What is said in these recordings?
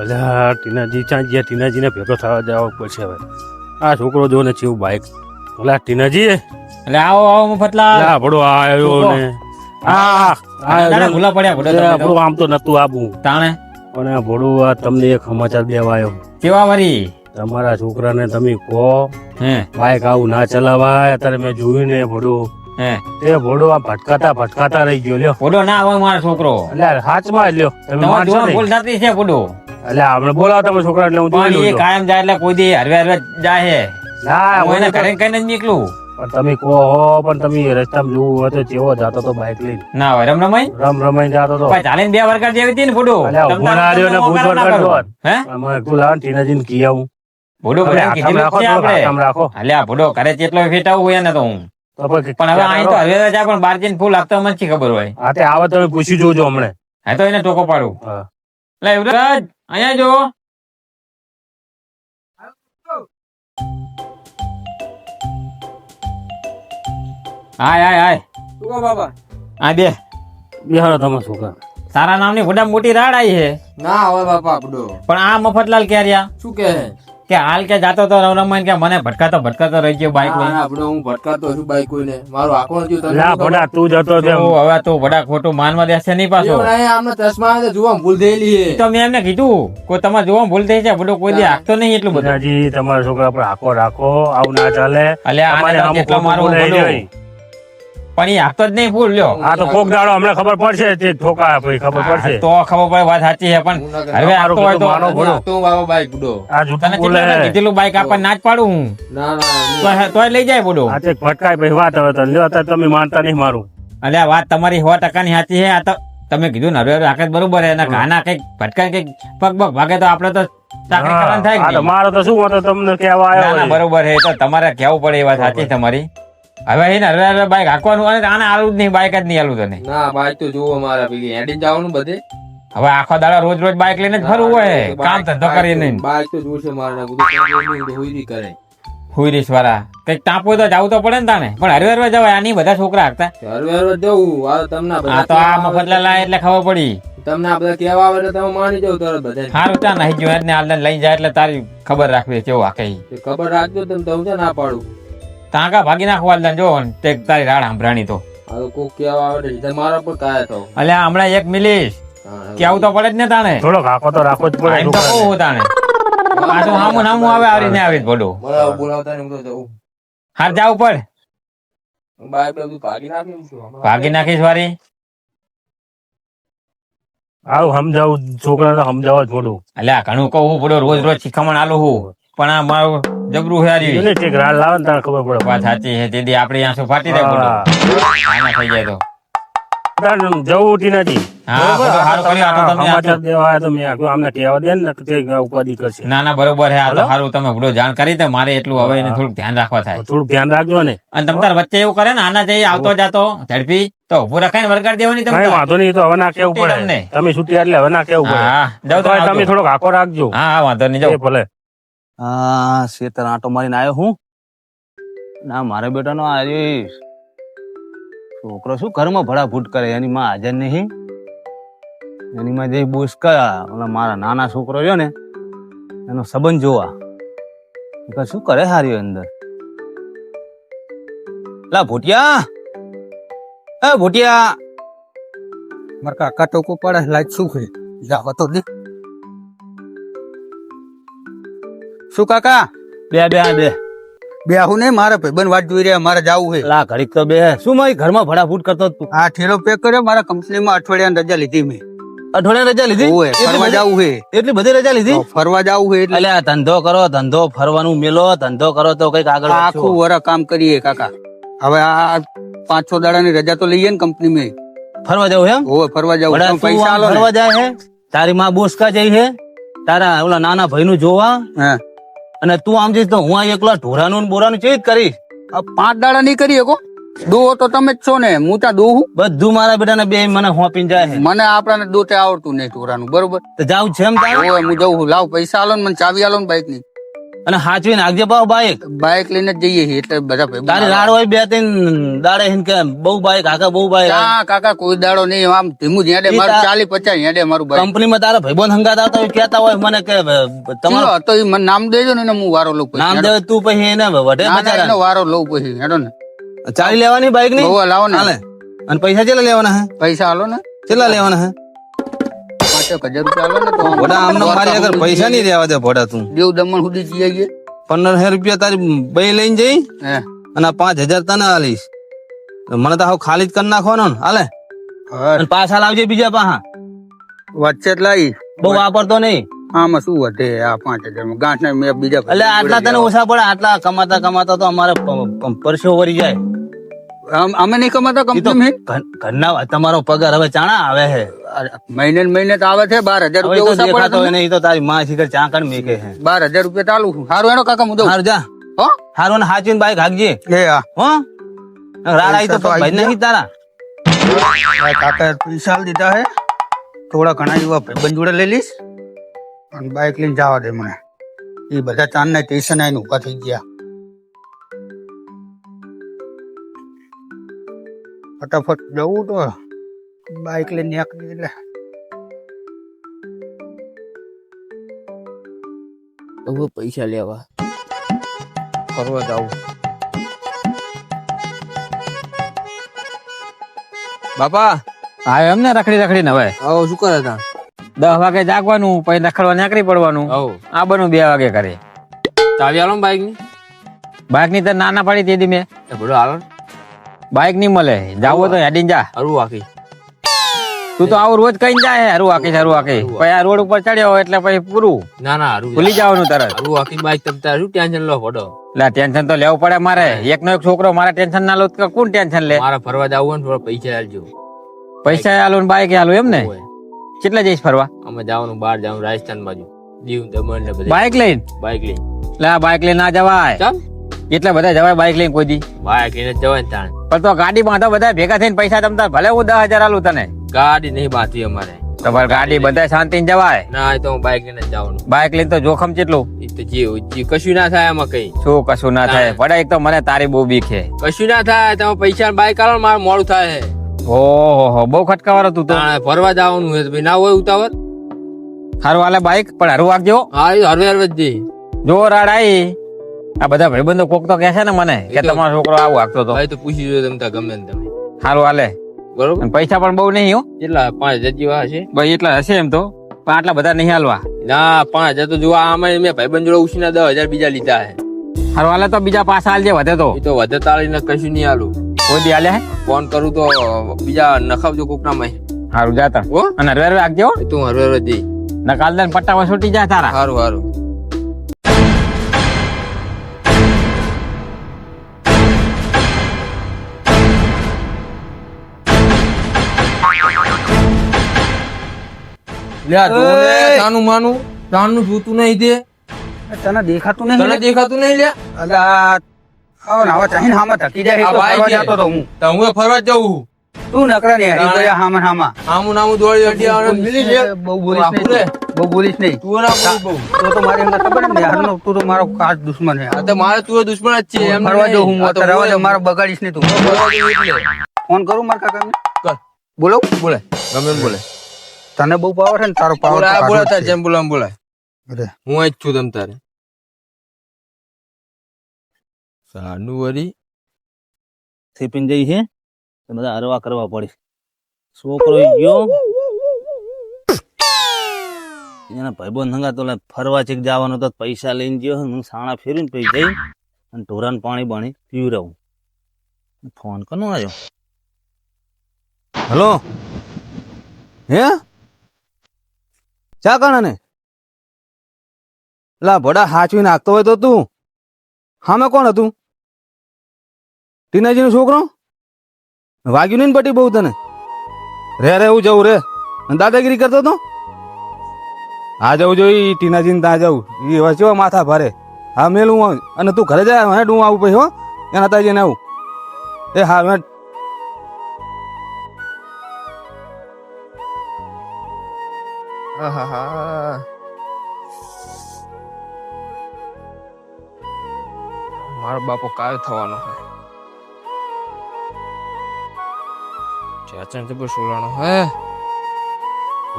અલ્યા ટીનાજી ચાં ગયા ટીનાજીને ભેગો થવા જવા પડશે હવે. આ છોકરો જો ને ચેવું બાઈક. અલ્યા ટીનાજી? એટલે આવો આવો મફતલા અલ્યા ભડો આવ્યો ને? આ દાડા ભૂલા પડ્યા આમ તો નતું આબું. તાણે? પણ આ આ તમને એક સમાચાર દેવા આવ્યો કેવા વરી? તમારા છોકરાને તમે કહો હે? બાઈક આવું ના ચલાવાય. અત્યારે મેં જોયું ને હે તે ઘોડો આ ભટકાતા ભટકાતા રહી ગયો લ્યો. ઘોડો ના આવે મારો છોકરો. એટલે હાચમાં લ્યો. તમે માનશો જોવા. ભૂલ થતી છે ઘોડો એટલે આપણે બોલાવો તમે છોકરા એટલે હું જોઈ લઉં કાયમ જાય એટલે કોઈ દી હરવે હરવે જાય હે ના હું એને ઘરે કઈ જ નીકળું. પણ તમે કહો પણ તમે રસ્તામાં જોવું હોય તો ચેવો જાતો તો બાઇક લઈને. ના હોય રમ રમાઈ રમ રમાઈ જાતો તો. ભાઈ ચાલીને બે વરકાર જેવી હતી ને ફોટો તાર ના ભૂત વરકાર કરો. જોત. હે? આમાં ને કી આવું. ભૂડો ભૂડો રાખો ભૂડો ઘરે જેટલો ફેટાવું હોય ને તો હું. તો પણ હવે અહીં તો હવે હરવે પણ બાર જઈને ફૂલ આપતા મને ખબર હોય. હા તે આવા તમે પૂછી જોજો હમણે. હા તો એને ટોકો પાડું. લે યુવરાજ અહીંયા જો. હાય હાય હાય. શું કહો બાબા? હા બે. બિહારો તમે છોકરા તારા નામની મોટા મોટી રાડ આવી છે. ના હવે બાપા આપડો. પણ આ મફતલાલ ક્યાં રહ્યા? શું કે કે હાલ કે જાતો તો રવરમાન કે મને ભટકાતો ભટકાતો રહી ગયો બાઈક લઈને. આપણે હું ભટકાતો છું બાઈક લઈને. મારો આંખો નથી તને લા ભડા તું જતો છે હવે તું ભડા ખોટું માનવા દેશે નહીં પાછો. નહીં, આમને ચશ્મા છે જોવા ભૂલ થયેલી છે. તો મેં એમને કીધું કોઈ તમારે જોવા ભૂલ થઈ છે બધો કોઈ દી આખતો નહીં એટલું બધું. ટીનાજી તમારા છોકરા પર આખો રાખો આવું ના ચાલે. અલ્યા આને કેટલો ખોટું પણ એ હાંકતો જ નહીં ભૂલ લ્યો. આ તો કોક દાડો હમણાં ખબર પડશે તે ઠોકા પછી ખબર પડશે. તો ખબર પડે વાત સાચી છે પણ ના. હવે હાંકતો હોય તો માનો ભલો. તું બાબો બાઈક બુડો આ જૂઠું બોલે કીધેલું બાઈક આપણ ના જ પાડું હું? ના ના તો લઈ જાય બધું આ તે ભટકાય ભાઈ વાત હવે તો. લ્યો અત્યારે તમે માનતા નહીં મારું. અલ્યા વાત તમારી સો ટકાની સાચી છે. આ તો તમે કીધું ને હવે આખે બરોબર છે. એના ગાના કંઈક ભટકાય કંઈક પગ પગ ભાગે તો આપણે તો ચાકરી કરવાનું થાય હા તો મારો તો શું હતો? તમને કહેવા ના, ના, આવ્યો બરોબર છે. તો તમારે કેવું પડે એ વાત સાચી તમારી. હવે એને હવે હવે બાઈક હાંકવાનું અને આને આલું જ નહીં બાઈક જ નહીં આલું તને. ના બાઈક તો જુઓ મારા પેલી હેડી જવાનું બધે. હવે આખો દાડો રોજ રોજ બાઈક લઈને જ ફરવું હોય. કામ ધંધો કરીને બાઈક તો જોશે મારે ના નહીં કરે. હુઈરીશ વાળા કંઈક ટાંપો તો જવું તો પડે ને તાને પણ હરવે હરવે જવાય આની બધા છોકરા હાકતા. હરવે હરવે જવું આ તમને આ તો આ મફતલા લાય એટલે ખબર પડી. તમને આ બધા કેવા આવે તમે માની જાવ તરત બધા સારું ત્યાં નહીં જો એને આલને લઈ જાય એટલે તારી ખબર રાખવી કેવું હાકે ઈ. ખબર રાખજો તમે તો હું ના પાડું. તાંકા ભાગી નાખવા દે જો તે તારી રાડ સાંભળાણી તો. હવે કોક કેવા આવડે એટલે મારા પર કાય તો અલ્યા હમણાં એક મિલીશ. કેવું તો પડે જ ને તાણે? થોડો આખો તો રાખો જ પડે તો. કહું તાણે. પાછું હામુ નામું આવે આવી ને આવી બોલું. બોલાવો બોલાવતા ને હું તો જઉં. હાર જાવ પડ બાય બધું ભાગી નાખ્યું ભાગી નાખીશ વારી. આવું સમજાવું છોકરાને સમજાવવા જ પડું અલ્યા ઘણું કહું પડો રોજ રોજ શીખામણ આલું હું. પણ આ મારું જબરું છે હારી ઠીક રાડ લાવે ને તારે ખબર પડે વાત સાચી છે તેથી આપડી આંસુ ફાટી જાય બોલો આના થઈ જાય તો. જવું ઉઠી નથી. હા, બરોબર? બધું સારું કર્યું. આ તો તમે ને ના બરોબર આ તો સારું બધું જાણ કરી તો મારે એટલું હવે એને થોડુંક ધ્યાન રાખવા થાય. થોડુંક ધ્યાન રાખજો ને. અને તમ તાર વચ્ચે એવું કરે ને આના જઈ આવતો જાતો ઝડપી તો ઉભું રખાઈને વળગાડી દેવાની તમે વાંધો નહીં તો હવે ના કેવું પડે. તમે છૂટી એટલે હવે ના કેવું પડે. તમે થોડો થોડોક આખો રાખજો. હા હા વાંધો નહીં જાવ ભલે. હા શેતર આંટો મારીને આવ્યો હું? ના, મારા બેટાનો આજે છોકરો શું ઘરમાં ભડાફૂટ કરે? એની માં હાજર નહીં. એની માં જઈ બોસકા ઓલા મારા નાના છોકરો રહ્યો ને, એનો સંબંધ જોવા. શું કરે હાર્યો અંદર? લા, ભોટિયા. એ ભોટિયા. મારા કાકા ટોકો પડે, લાઈટ શું છે? જાવ તો દે. શું કાકા? બે બે બે. બે હું ને મારે ભાઈબંધ વાટ જોઈ રહ્યા મારે જવું છે. લા ઘડીક તો બે. શું મારી ઘરમાં ભડાફૂટ કરતો તું? આ ઠેલો પેક કર્યો મારા કંપનીમાં અઠવાડિયાની રજા લીધી મેં. અઠવાડિયા રજા લીધી? ફરવા જવું છે. એટલી બધી રજા લીધી? ફરવા જવું છે એટલે આ ધંધો કરો ધંધો ફરવાનું મેલો ધંધો કરો તો કંઈક આગળ આખું વર કામ કરીએ કાકા. હવે આ પાંચ છ દાડાની રજા તો લઈએ ને કંપનીમાં ફરવા જવું એમ? ફરવા જવું. પૈસા ફરવા જાય હે તારી માં બોસકા જઈ હે તારા ઓલા નાના ભાઈ નું જોવા? હા. અને તું આમ જઈશ તો હું આ એકલા ઢોરાનું ને બોરાનું ચેવી જ કરીશ? પાંચ દાડા નહીં કરી શકો. દોહો તો તમે જ છો ને હું ત્યાં દોહું. બધું મારા બેટાને બે મને હોપીને જાય હે મને આપણાને દોતે આવડતું નહીં ઢોરાનું બરોબર? તો જાવ છે એમ હું જઉં લાવ પૈસા આલો ને મને ચાવી આલો ને બાઈકની. અને હાચવીને નાખજે પાવ બાઈક. બાઈક લઈને જ જઈએ છીએ એટલે બધા ભાઈ તારી રાડ હોય બે ત્રણ દાડે હિન કે બહુ બાઈક કાકા બહુ બાઈક. હા કાકા કોઈ દાડો નહીં. આમ ધીમું જ્યાં ઈ મારું ચાલી પચાસ હેડે મારું બાઈક. કંપનીમાં તારા ભાઈબંધ હંગાત હોય કહેતા હોય મને કે તમારો તો એ મને નામ દેજો ને હું વારો લઉં પછી. નામ. દે તું પછી એને વઢે બચારા. વારો લઉં પછી. હેડો ને. ચાલી લેવાની બાઈકની બહુ લાવો ને. અને પૈસા કેટલા લેવાના હે? પૈસા હાલો ને. કેટલા લેવાના હે? પાંચેક હજાર રૂપિયા હાલો ને તો ભોડા આમને મારી આગળ પૈસા નહીં દેવા દે ભોડા તું. દેવ દમણ સુધી જઈ આવીએ. પંદર રૂપિયા તારી બે લઈને જઈ હે. અને પાંચ હજાર તને આલીશ. મને તો ખાલી જ કરી નાખવાનો ને. હાલે અને પાછા લાવજે બીજા પાહા. વચ્ચે જ લાવી બહુ વાપરતો નહીં. આમાં શું વધે આ પાંચ હજાર? માં ગાંઠ બીજા એટલે આટલા તને ઓછા પડે આટલા કમાતા કમાતા તો અમારે પરસો પરસેવો વરી જાય. અમે નહીં કમાતા કંપની ઘરના તમારો પગાર હવે ચાણા આવે છે મહિને મહિને તો આવે છે બાર હજાર રૂપિયા તો ઓછા પડે હોય તો તારી માં શીખર ચાકણ મેકે છે બાર હજાર રૂપિયા ચાલુ સારું એનો કાકા દઉં. હારું જા. હો? હારું ને હાચવીને બાઈક હાકજે. એ હા. હો? રાડા તો ભાઈ નહીં તારા. કાકા પૈસા દીધા હે. થોડા ઘણા એવા ભાઈબંધ જોડે લઈ લઈશ. અને બાઇક લઈને જવા દે મને. એ બધા ચાંદના સ્ટેશન આવીને ઊભા થઈ ગયા. ફટાફટ જવું તો બાઇક લઈને નીકળી એટલે હવે પૈસા લેવા. ફરવા જાવું. બાપા! હા એમ ને રખડી રખડીને હવે. આવો શું કરે તા? દસ વાગે જાગવાનું પછી રખડવા નીકળી પડવાનું. આવો. આ બનું બે વાગે કરે ચાવી હાલો બાઇકની બાઇકની તો નાના પાડી દીધી મેં. એ બધું આલો બાઇક નહીં મળે. જાવો તો હેડીને જા. હરું આખી તું તો આવું રોજ કઈ જાય હરું આખી હરું આકી પછી આ રોડ ઉપર ચડ્યો એટલે પછી પૂરું. ના ના હરું ભૂલી જવાનું તરત. હરું આખી બાઈક તમે તાર ટેન્શન લો ફોટો એટલે ટેન્શન તો લેવું પડે મારે. એકનો એક છોકરો મારે ટેન્શન ના લો તો કોણ ટેન્શન લે? મારે ફરવા જવું ને થોડા પૈસા આલજો. પૈસા આલો ને બાઈક આલો એમ ને. કેટલા જઈશ ફરવા? અમે જવાનું બહાર જવાનું રાજસ્થાન બાજુ દીવ દમણ ને બધું. બાઈક લઈને? બાઈક લઈને. લા બાઈક લઈને ના જવાય. એટલા બધા જવાય બાઈક લઈને કોઈ દી? બાઈક લઈને જવાય તાણ. પણ તો ગાડી બાંધો બધા ભેગા થઈને પૈસા તમતા ભલે હું દસ હજાર આલું તને. ગાડી નહીં બાંધવી અમારે. તમારે ગાડી બધા શાંતિ જવાય? ના તો હું બાઈક લઈને જવાનું. બાઈક લઈને તો જોખમ કેટલું? તો કશું ના થાય એમાં કઈ. શું કશું ના થાય? પડે એક તો મને તારી બહુ બીક છે કશું ના થાય તમે પૈસા બાઈક આલો મારું મોડું થાય છે. ઓહો હો બહુ ખટકાવાર હતું તો. ફરવા જવાનું હોય ભાઈ ના હોય ઉતાવળ. હારું હાલે બાઈક પણ હારું વાગજો હા હરવે હરવે જ રાડ આઈ. આ બધા ભાઈબંધો કોક તો કહે છે ને મને કે તમારો છોકરો આવું આગતો તો ભાઈ તો પૂછી જો તમે ગમે ને તમે. સારું હાલે. બરોબર? પૈસા પણ બહુ નહીં હો. કેટલા? પાંચ હજાર જેવા હશે? ભાઈ એટલા હશે એમ તો. પણ આટલા બધા નહીં હાલવા. ના પાંચ હજાર તો જોવા આમાં મેં ભાઈબંધ જોડે ઉછીના દસ હજાર બીજા લીધા છે. હારું હાલે તો બીજા પાસા હાલજે વધે તો. તો વધે તાળીને કશું નહીં હાલું. કોઈ દી હાલે ફોન કરું તો બીજા નખાવજો કોક ના માં હારું જાતા હો? અને હરવે હરવે આગજો તું તો હરવે હરવે જઈ. ના કાલ દન પટ્ટા છૂટી જાય તારા. સારું સારું લ્યા જો લે, તાનું માનું તાનું જોતું નહીં તે તને દેખાતું તને દેખાતું નહીં લ્યા અલા આવો ને આવા ચાહીને હામાં ધકી જાય તો ફરવા જતો તો હું. તો હું ફરવા જ તું નકરા ને હરી ગયા હામાં ને હામાં આમું દોડી અડી આવવાનું મિલી લે. બહુ બોલીશ નહીં બહુ બોલીશ નહીં. તું ના બોલ બહુ. તો તો મારી અંદર ખબર ને યારનો તું તો મારો ખાસ દુશ્મન હે આ તો મારે તું એ દુશ્મન જ છે એમ ફરવા જો હું તો દે મારો બગાડીશ નહીં તું. ફરવા જવું એટલે. ફોન કરું મારા કાકાને? કર. બોલો. બોલે. ગમે બોલે. તને બહુ પાવર છે ને તારો પાવર બોલા બોલા તાર જેમ બોલા એમ બોલાય. અરે. હું જ છું તમ તારે. જાન્યુઆરી વરી. જઈ છે તો બધા હરવા કરવા પડે. છોકરો ગયો. એના ભાઈબંધ હંગા તો ફરવા ચીક જવાનો તો પૈસા લઈને ગયો હું સાણા ફેરીને પછી જઈ અને ઢોરાને પાણી બાણી પીવરાવું ફોન કરો આવ્યો. હલો? હે? ચા કાણા ને લા, ભડા હાચવી નાખતો હોય તો તું. હામે કોણ હતું? ટીનાજી નો છોકરો? વાગ્યું નહીં પટી બહુ તને? રે રે, હું જવું રે. દાદાગીરી કરતો તો હા જવું જોઈએ ટીનાજી ત્યાં જવું એ વચ્ચે માથા ભારે. હા, મેલું અને તું ઘરે જાય હે આવું પછી, હો. એના તાજી આવું. એ હા મેં મારો બાપો કાય થવાનો છે ચાચા તો બસ સોલાણો હે.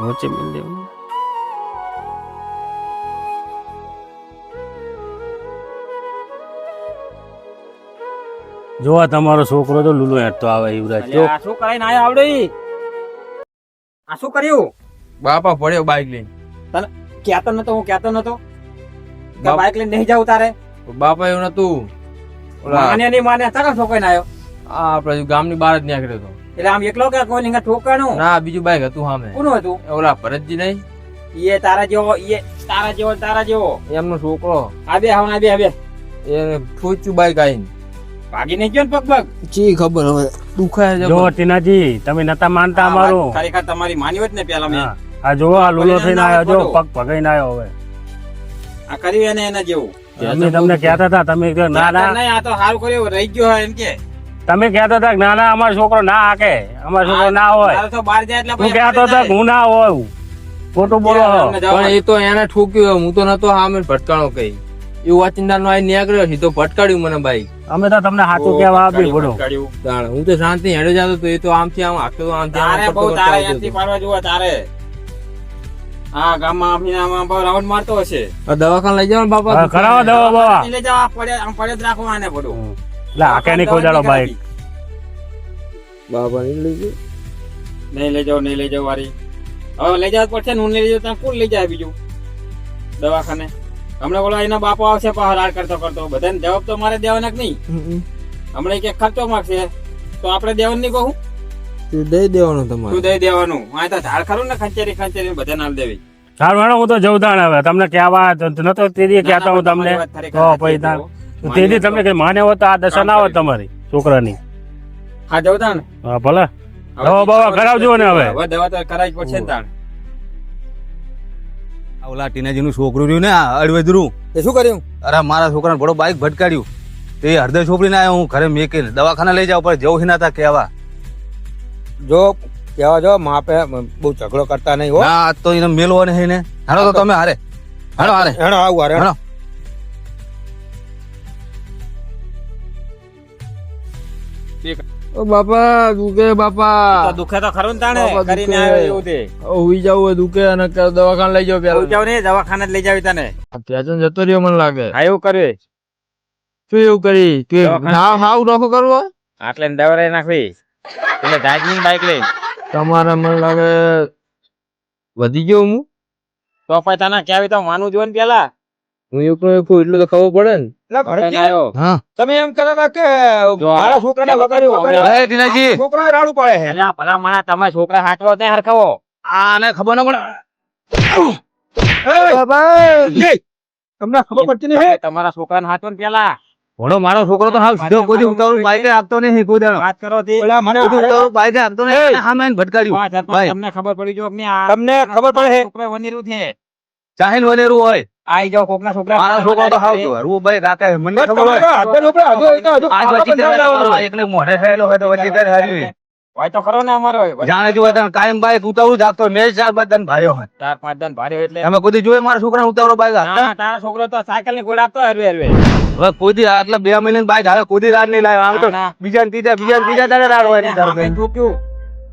વચ્ચે મિલ દેવું. જો આ તમારો છોકરો તો લુલો હેઠતો આવે યુવરાજ. શું કરાય ના આવડે? આ શું કર્યું? બાપા પડ્યો બાઈક લઈને. કહેતો નતો હું કહેતો નતો. કે બાપ- બાઈક લઈને નહીં જાવ તારે? બાપા એવું નતું. માને નહીં માને તારા ઠોકાઈને આવ્યો આ આપણે ગામની બહાર જ નીકળ્યો હતો એટલે આમ એકલો કે કોઈ લીંગા ઠોકાણું? ના બીજું બાઇક હતું સામે. કોનું હતું? ઓલા ભરતજી નહીં? એ તારા જેવો એ તારા જેવો તારા જેવો. એમનો છોકરો. આ બે હવે આ બે હવે એ ફૂચું બાઈક આવીને ભાગી નહીં ગયો ને પગ પગ ચી ખબર હવે. દુખાય છે જો ટીનાજી તમે નતા માનતા આ અમારું. ખરેખર તમારી માની હોત ને પેલા મેં. હા. આ જો આ લુલો થઈને આવ્યો જો પગ ભગાઈને આવ્યો હવે. આ કર્યું એને એના જેવું. અમે તમને કહેતા હતા તમે ના ના. નહીં આ તો સારું કર્યું રહી ગયો હોય એમ કે. તમે કહેતા હતા ના ના અમારો છોકરો ના હાકે અમારો છોકરો ના હોય. તો બહાર જાય એટલે હું કહેતો હતો હું ના હોય ખોટું બોલો છો. પણ એ તો એને ઠોક્યું હું તો નતો સામે ભટકાણો કઈ એવું વાચિંદાર નો આઈ નીકળ્યો તો ભટકાડ્યું મને બાઈક અમે તો તમને સાચું કહેવા આપી પડો હું તો શાંતિ હેડો જતો તો એ તો આમથી આમ હાકતો તો આમથી આમ તારે બહુ તારે અહીંયાથી પાડવા જોવે તારે. હા ગામમાં આમ આમ રાઉન્ડ મારતો હશે. આ દવાખાને લઈ જવાનું બાપા. કરાવો દવા બાવા લઈ જાઓ, પડે આમ પડે જ રાખો આને પડો એટલે આકે નહીં કોઈ દાડો બાઈક બાપા ની લઈ ગયો નહીં લઈ જાવ નહીં લઈ જાવ વારી. હવે લઈ જવા પડશે ને હું લઈ જાઉં ત્યાં કોણ લઈ જાય બીજું? દવાખાને? હમણાં બોલો એના બાપો આવશે પાછો કરતો કરતો. બધાને જવાબ તો મારે દેવાના કે નહીં? હમણાં કે ખર્ચો માગશે. તો આપણે દેવાનું નહીં કહું? તું દઈ દેવાનું તમારે. તું દઈ દેવાનું. આ તો ઝાડ ખરું ને ખંચેરી ખંચેરી બધા નામ દેવી. સારું હેડો હું તો જવદાણ હવે. તમને કહેવા નતો તેદી કહેતા હું તમને. તો પછી તાર તેદી તમને કે માને હોત તો આ દશા ના હોત તમારી છોકરાની. હા જવતા ને હા ભલે. દવા બવા કરાવજો ને હવે. હવે દવા તો કરાવી પડશે ને તાણ. ઓલા ટીનાજીનું છોકરું રહ્યું ને અડવેદરું. એ શું કર્યું? અરે મારા છોકરાને બડો બાઈક ભટકાડ્યું. તે હૃદય છોકરીને આવ્યો હું ઘરે મેકેલ દવાખાને લઈ જાવ પણ જવું ના હતા કહેવા. જો કહેવા જો માપે બહુ ઝઘડો કરતા નહીં હો. ના તો એને મેલવો નહીં ને હાલો તો તમે હારે. હાલો હારે. હેણો આવું હારે હાલો. ઓ બાપા દુખે બાપા. દુખે તો ખરું તાણે કરીને. આવ્યો એવું તે હુઈ જાવ દુખે અને દવાખાને લઈ જાવ પેલા. જાવ ને દવાખાને લઈ જાવ તને. પેશન જતો રહ્યો મને લાગે. હા એવું કરે શું એવું કરી? તું હાવ હાવ નોખો કરવો? આટલે ને દવા નાખવી. એટલે દાર્જિલિંગ બાઈક લઈ. તમારે મને લાગે વધી ગયો હું. તો પછી તને ક્યાં તો માનું જોઈએ ને પેલા. હું એટલું તો ખબર પડે ને. હા. તમે એમ કહેતા કે મારા છોકરાને વગાડ્યું વગાડ્યું. ટીનાજી. છોકરાએ રાડું પાડે છે. અલ્યા ભલા માણા તમે છોકરા હાચવો ત્યાં હરખાવો. આને ખબર ન પડે. એ, એ, તમને ખબર પડતી નહીં હે? તમારા છોકરાને હાચવો ને પેલા. ભણો મારો છોકરો તો હાવ સીધો કોઈ બાઈકે આપતો નહીં કોઈ દાડો. વાત કરો થી ઓલા મને દી બાઈકે આપતો નહીં ભટકાડ્યું ભાઈ. તમને ખબર પડી જો કે તમને ખબર પડે. છોકરા વનીરું છે. ચાહીન વનેરું હોય. આઈ જાવ કોકના છોકરા. મારા છોકરો તો હાવ હરવું ભાઈ રાતે મને ખબર હોય. તમારા હાથે છોકરા હજુ એ તો આ ખાવા વચ્ચે એકલે મોઢે થયેલો હોય તો વચ્ચે ત્યારે હાર્યું. હોય. તો ખરો ને અમારો જાણે જો તને કાયમ ભાઈ ઉતાવળું જાગતો મેં ચાર તને ભાર્યો હોય. ચાર પાંચ દન ભાર્યો એટલે અમે કોઈ જોયે મારા છોકરાને ઉતાવળો બાઈક? તારા છોકરો તો સાયકલની ગોળ આપતો હરવે હરવે. હવે કોઈ આટલે બે મહિના બાઈક હારે કોઈ રાત નહીં લાવ્યો. આમ તો ના, ના. બીજા ને ત્રીજા બીજા ને ત્રીજા તારે રાડ હોય એની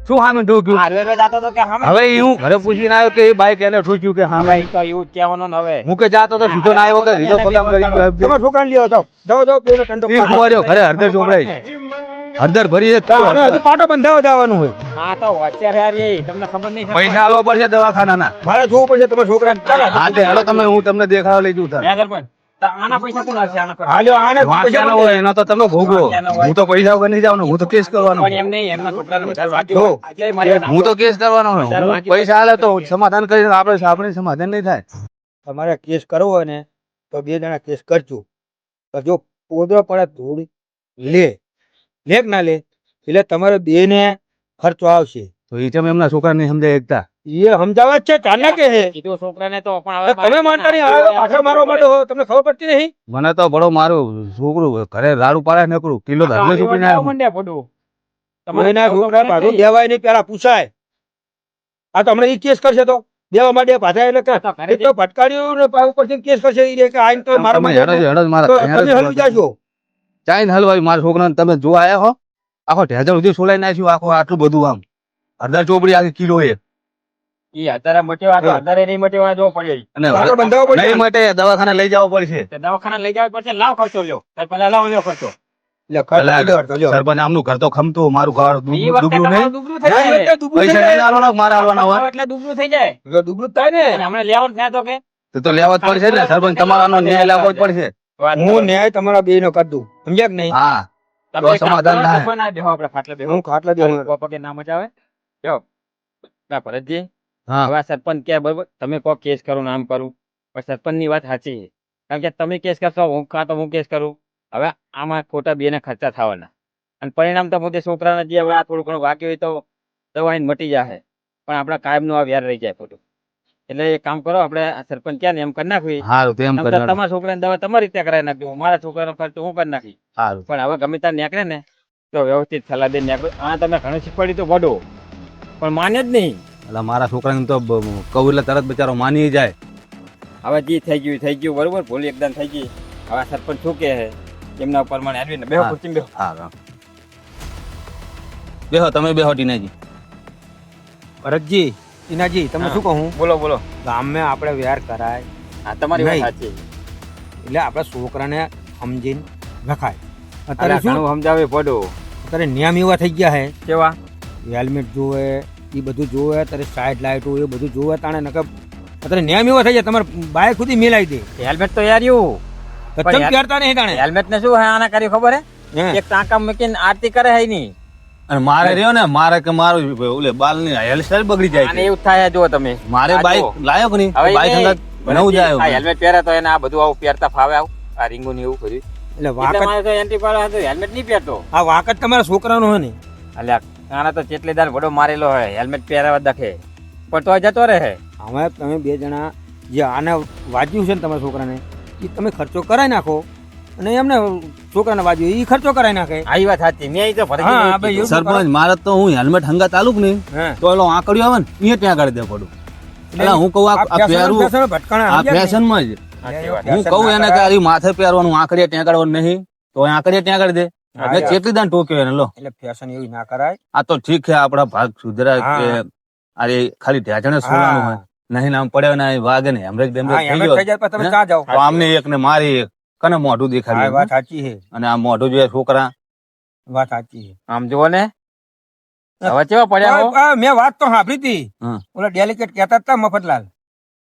શું હામે ઠોક્યું હરવે જાતો તો કે હામે હવે હું ઘરે પૂછીને આવ્યો કે એ બાઈક એને ઠોક્યું કે હામે? ભાઈ તો એવું કહેવાનો ન હવે. હું કે જાતો તો સીધો ના આવ્યો કે સીધો પગામ કરી ગયો. તમારા છોકરાને લ્યો તો જાવ જાવ પેલો ટંડો ઈ પાડો. ખબર રહ્યો, ઘરે હરદર જોમડાઈ હરદર ભરી હજુ પાટો બંધાવવા જવાનું હોય. હા તો વચ્ચે રે. તમને ખબર નહીં પૈસા આલવા પડશે દવાખાનાના. મારે જોવું પડશે તમે છોકરાને ચાલો. હા તે હેડો તમે હું તમને દેખાડવા લઈ જઉં તાર. મેં પણ તા આના પૈસા કોણ આપશે આના પર? હાલ્યો, આને વાંચ્યા હોય એનો તો તમે ભોગવો. હું તો પૈસા વગર નહીં જાઉં હું તો કેસ કરવાનો પણ એમ નહીં એમના છોકરાને વધારે જો. વાંચ્યું. એટલે મારે હું તો કેસ કરવાનો હું પૈસા આલે તો સમાધાન કરીને આપણે આપણે સમાધાન નહીં થાય. તમારે કેસ કરવો હોય ને તો બે જણા કેસ કરજો. તો જો પોદરો પડે થોડી લે. લે ના લે? એટલે તમારે બે ને ખર્ચો આવશે. તો એ તમે એમના છોકરા નહીં સમજાય એકતા. એ સમજાવે છે ચાલે કે હે? કીધું છોકરાને તો પણ હવે તમે માનતા નહીં હવે તો મારવા માટે હો, તમને ખબર પડતી નહીં? મને તો બડો મારું છોકરું ઘરે રાડું પાડે નકરું કિલો ધરને છોકરીને આવું મને પડું. ના છોકરા પાછું દેવાય નહીં પેલા પૂછાય. આ તો હમણાં ઈ કેસ કરશે તો દેવા માટે પાછા એટલે કે તો ઘરે એ તો ભટકાડ્યું ને પાછું પછી કેસ કરશે ઈ કે આઈન તો મારા તમે તમે હલવી જાશો. ચાઈન હલવાય મારા છોકરાને તમે જોવા આયા હો? આખો ઢેજર સુધી સોલાઈ નાખ્યું આખો આટલું બધું આમ. અડધા ચોપડી આખી કિલો એ ઈ મટ્યો આ તો અત્યારે નહીં મટ્યો આ જો પડ્યો અને બંધાવો પડશે. નહીં માટે દવાખાને લઈ જવો પડશે. દવાખાને લઈ જવા પડશે લાવ ખર્ચો લ્યો. પહેલા લાવ લ્યો ખર્ચો. એટલે ખર્ચ અલા, આગળ તો લ્યો. સરપંચ આમનું ઘર તો ખમતું મારું ઘર ઈ વખતે ડૂબલું તમારું નહીં. દુબળું થઈ હા, જાય. એટલે દુબળું થઈ પૈસા જાય. નહીં આલવાના મારા આલવાના હોય. એટલે દુબળું થઈ જાય. એટલે થાય ને. હમણાં લેવાનું થયા તો કે? તો તો લેવા જ પડશે ને સરપંચ તમારાનો ન્યાય લાવવો જ પડશે. હું ન્યાય તમારા બે નો કરી દઉં. સમજ્યા કે નહીં? હા. તો સમાધાન. ના આપણે ખાટલા હું ખાટલા દે પગે ના જો ના ભરતજી હા. હવે આ સરપંચ કે બરોબર તમે કહો કેસ કરો નામ કરું. પણ સરપંચની વાત સાચી છે. કારણ કે તમે કેસ કરશો હું કાં તો હું કેસ કરું? હવે આમાં ખોટા બે ખર્ચા થવાના. અને પરિણામ તો પોતે છોકરાને જે હવે આ થોડું ઘણું વાક્ય હોય તો દવાઈને મટી જશે પણ આપણા કાયમનો આ વ્યાર રહી જાય ખોટું. એટલે એક કામ કરો આપણે સરપંચ ક્યાં ને એમ કરી નાખવી. તમારા છોકરાને દવા તમારી રીતે કરાવી નાખજો. મારા છોકરાનો ખર્ચો હું કરી નાખી પણ હવે ગમે ત્યાં નીકળે ને તો વ્યવસ્થિત સલાહ દઈને નીકળો. આ તમે ઘણું શીખવાડ્યું તો વડો. પણ માને જ નહીં. એટલે મારા છોકરાને તો કહું એટલે તરત બિચારો માની જાય. હવે જે થઈ ગયું થઈ ગયું બરોબર? ભૂલ એકદમ થઈ ગઈ. હવે સરપંચ શું કે છે. એમના ઉપર મને આવીને બેહો હા. બેહો. હા બેહો તમે બેહો ટીનાજી. ભરતજી ટીનાજી તમે શું કહું? બોલો બોલો. ગામમાં આપણે વ્યવહાર કરાય. હા તમારી વાત સાચી. એટલે આપણા છોકરાને સમજીને રખાય. અત્યારે શું? સમજાવે પડો અત્યારે નિયમ એવા થઈ ગયા છે. કેવા? હેલ્મેટ જોવે એ બધું જોવે તારે સાઈડ લાઇટો એ બધું જોવે તાણે નકર અત્યારે નિયમ એવો થઈ જાય તમારે બાઇક સુધી મિલાઈ દે. હેલ્મેટ તો યાર એવું. તો પણ પહેરતા નહીં તાણે? હેલ્મેટ ને શું આના કર્યું ખબર હે? હે. એક ટાંકા મૂકીને આરતી કરે હે નહીં અને મારે રહ્યો ને મારે કે મારું ઓલે બાલની બગડી જાય એવું થાય જો તમે. મારે જુઓ. લાયો કે નહીં? હવે બાઈક નવું જાય હેલ્મેટ પહેરે તો એને આ બધું આવું પહેરતા ફાવે આવું. આ રીંગું ને એવું કર્યું એટલે વાકત એન્ટી પાડવા હેલ્મેટ નહીં પહેરતો. આ વાકત તમારા છોકરાનો હોય ને? અલ્યા આના તો ચેટલીદાર ઘોડો મારેલો હોય હેલ્મેટ પહેરાવા દખે. પણ તોય જતો રહે. હવે તમે બે જણા જે આને વાંચ્યું છે ને તમારા છોકરાને એ તમે ખર્ચો કરાવી નાખો. અને એમને છોકરાને વાજ્યું એ ખર્ચો કરાવી નાખે. આવી વાત સાચી. મેં તો. સરપંચ મારે તો હું હેલ્મેટ હંગા તાલુક ને નહીં તો એલો આંકડ્યો આવે ને એ ત્યાં કરી દે પડું એટલે હું કહું આ પહેરવું ફેશન આ જ. હું કહું એને કે માથે પહેરવાનું આંકડે ત્યાં કાઢવાનું નહીં. તો આંકડે ત્યાં કાઢી દે. એટલે કેટલી દાન ટોક્યો એને લો. એટલે ફેશન એવી ના કરાય. આ તો ઠીક છે આપડા ભાગ સુધરાય કે અરે ખાલી ઢેજણે સોનાનું હોય. નહીં નામ પડે ને વાગે ને હેમરેજ બેમરેજ થઈ ગયો જાય તમે? ક્યાં જાઓ. તો આમને એક ને મારી એક. કને મોઢું દેખાડી દેખાડ્યું વાત સાચી છે. અને આ મોઢું જોઈએ છોકરા. વાત સાચી છે. આમ જુઓ ને. હવે કેવા પડ્યા મેં વાત તો સાંભળી હતી. ઓલા ડેલિકેટ કેતા હતા મફતલાલ.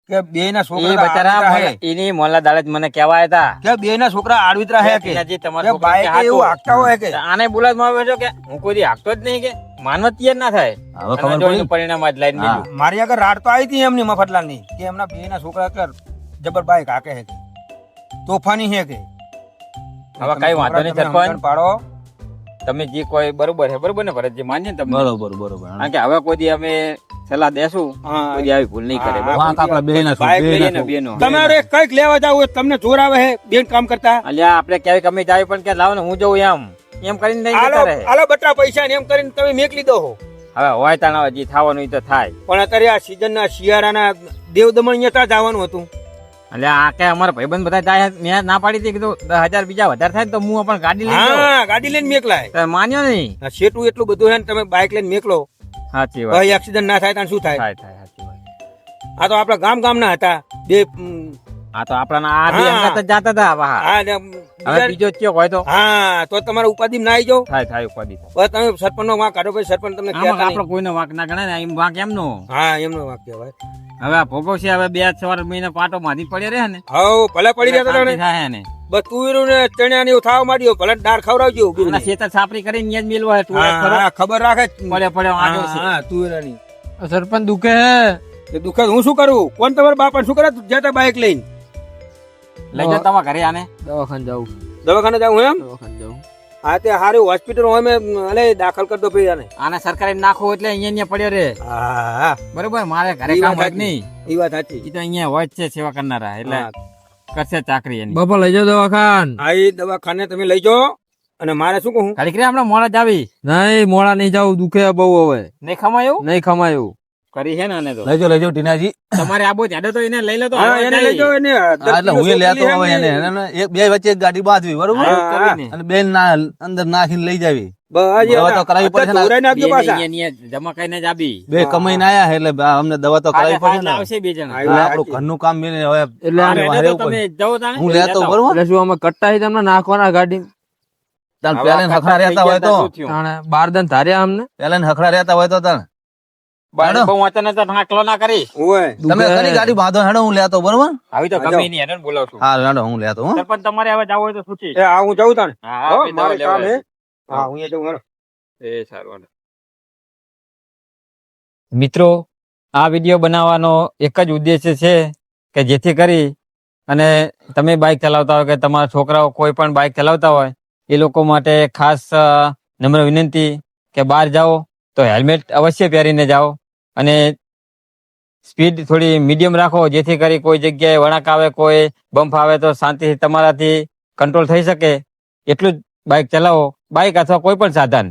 કે બે ના છોકરા બચારા આડવિતરા મોલા- દાડે મને કેવા હતા કે બે ના છોકરા આડવિતરા હે કે? ટીનાજી, તમારા બાઈકે. એવું હાકતા હોય કે? આને બોલાવવામાં આવ્યો છો કે હું કોઈ હાકતો જ નહીં કે? માનવા તૈયાર ના થાય. હવે ખબર પડી? પરિણામ આજ લાઈને હા. મારી આગળ રાડ તો આવી હતી એમની મફતલાલની કે એમના બે ના છોકરા કર જબર બાઈક હાકે હે કે? તોફાની હે કે? હવે કઈ વાંધો નહીં, સરપંચ. પાડો. તમે જે કોઈ બરોબર હે બરોબર ને ભરતજી માન્ય તમે? બરોબર બરોબર કારણ કે હવે કોઈ દી અમે સલાહ દેશું? કોઈ આવી ભૂલ નહીં કરે? વાંક આપડા બે ના બાઈક બેય ને તમારે કંઈક લેવા જાવ તમને જોર આવે હે બેન કામ કરતા. અલ્યા આપણે ક્યાંય કમી જાય પણ કે લાવો ને હું જઉં એમ. એમ કરીને નહીં જતા રહે હાલો બટા પૈસા ને એમ કરીને તમે મેકલી દો. હવે હોય તાણ હવે જે થવાનું તો થાય. પણ અત્યારે આ સીઝન ના શિયાળાના દેવ દમણ અહીંયા ત્યાં જવાનું હતું? એટલે આ કે અમારા ભાઈબંધ બધા જાય મેં ના પાડી હતી કીધું દસ હજાર બીજા વધારે થાય ને તો હું પણ ગાડી લઈ ગાડી લઈને મેકલાય. માન્યો નહીં? શેટું એટલું બધું હે ને તમે બાઇક લઈને મેકલો. સાચી વાત. એક્સિડન્ટ ના થાય તો શું થાય? થાય થાય સાચી વાત. આ તો આપણા ગામ ગામ ના હતા. બે આ તો આપણા આ બે અંગત જ જાતા હતા વાહ. હા હવે બીજો ચિયો હોય તો? હા તો તમારે ઉપાધિ ના આવી જાવ થાય થાય ઉપાધિ. બસ તમે સરપંચનો વાંક કાઢો ભાઈ સરપંચ તમને આપણો. કોઈનો વાંક ના ગણાય ને એમ વાંક એમનો. હા એમનો વાંક કહેવાય. હવે આ ભોગવ હવે બે ચાર મહિના પાટો માંથી પડ્યા રહે ને. હવ ભલે પડી થાય ને. બસ તુવેરું ને ચણ્યા ની ઉઠાવ માંડ્યો ભલે દાળ ખવડાવજો અને. શેતર સાપરી કરીને ન્યાજ જ મેલવો તું હા. હા, ખબર રાખે. પડે પડ્યો આટો હા, તુવેરા ની સરપંચ દુખે હે. એ દુઃખદ હું શું કરું? કોણ તમારા બાપા શું કરે? જતા બાઇક લઈને. લઈ જતા તમારા ઘરે આને. દવાખાને જાવ દવાખાને જાઉં એમ? દવાખાને. જાવું હા તે હારી હોસ્પિટલ હોય મેં અલે દાખલ કરતો દો ભાઈ આને આને સરકારે નાખો એટલે અહીંયા અહીંયા પડ્યો રે. હા. બરોબર મારે ઘરે કામ હોય નહીં. એ વાત સાચી. ઈ તો અહીંયા હોય છે સેવા કરનારા એટલે કરશે ચાકરી એની. બાપા લઈ જાઓ દવાખાન. હા એ દવાખાને તમે લઈ જાઓ અને મારે શું કહું? ખાલી રે હમણાં મોડા જ આવી. નહીં મોડા નહીં જાવ દુખે બહુ હવે. નહીં ખમાયું? નહીં ખમાયું. કરી છે ને આને તો. લેજો લેજો ટીનાજી. તમારે આબો જાડે તો એને લઈ લો તો હા એને લેજો એને એટલે હું લેતો આવે એને. એને એક બે વચ્ચે એક ગાડી બાંધવી બરોબર. અને બેન ના અંદર નાખીને લઈ જાવી. દવા તો કરાવી પડશે ને. ધોરાઈ નાખજો બે પાછા. ને અહીંયા- અહીંયા જમા કરીને જ આપી. બે કમાઈને આયા એટલે અમને દવા તો કરાવી પડશે ને. આવશે બે જણા. હા, હા, આપણું ઘરનું કામ હવે એટલે હા, આને એટલે હારે તો ઉપર. તમે જાઓ તાણે. હું લેતો બરોબર? એટલે શું અમે કટ્ટા છે તમને નાખવાના ગાડી? તાર. પેલા હખડા રહેતા હોય તો? બાર દન ધાર્યા અમને? પેલા હખડા રહેતા હોય તો તાર બાર વાંચન તો ઢાંકલો ના કરી. તમે ખરી ગાડી બાંધો હેડો હું લેતો બરોબર? આવી તો ગમે જાઓ. હેડો ને છું હા હેડો હું લેતો હો. સરપંચ તમારે હવે જાવ હોય તો સૂચી એ આ હું જાઉં તાણે. હા હો, આપી દો, મારે કામ હે. હા હું એ જાઉં હેડો. એ સારું મિત્રો આ વીડિયો બનાવવાનો એક જ ઉદ્દેશ્ય છે કે જેથી કરી અને તમે બાઇક ચલાવતા હોય કે તમારા છોકરાઓ કોઈ પણ બાઇક ચલાવતા હોય એ લોકો માટે ખાસ નમ્ર વિનંતી કે બહાર જાઓ તો હેલ્મેટ અવશ્ય પહેરીને જાઓ અને સ્પીડ થોડી મીડિયમ રાખો જેથી કરી કોઈ જગ્યાએ વળાંક આવે કોઈ બમ્પ આવે તો શાંતિથી તમારાથી કંટ્રોલ થઈ શકે. એટલું જ બાઇક ચલાવો બાઇક અથવા કોઈ પણ સાધન.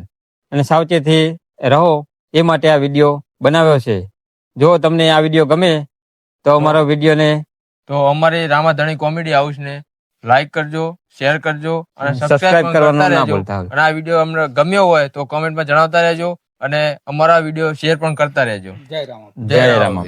અને સાવચેતી રહો એ માટે આ વીડિયો બનાવ્યો છે. જો તમને આ વીડિયો ગમે તો અમારો વિડીયોને તો અમારી રામાધણી કોમેડી હાઉસ ને લાઈક કરજો શેર કરજો અને સબસ્ક્રાઇબ કરવાનું ના ભૂલતા અને આ વીડિયો અમને ગમ્યો હોય તો કોમેન્ટમાં જણાવતા રહેજો. અને અમારા વીડિયો શેર પણ કરતા રહેજો. જય રામ જય રામ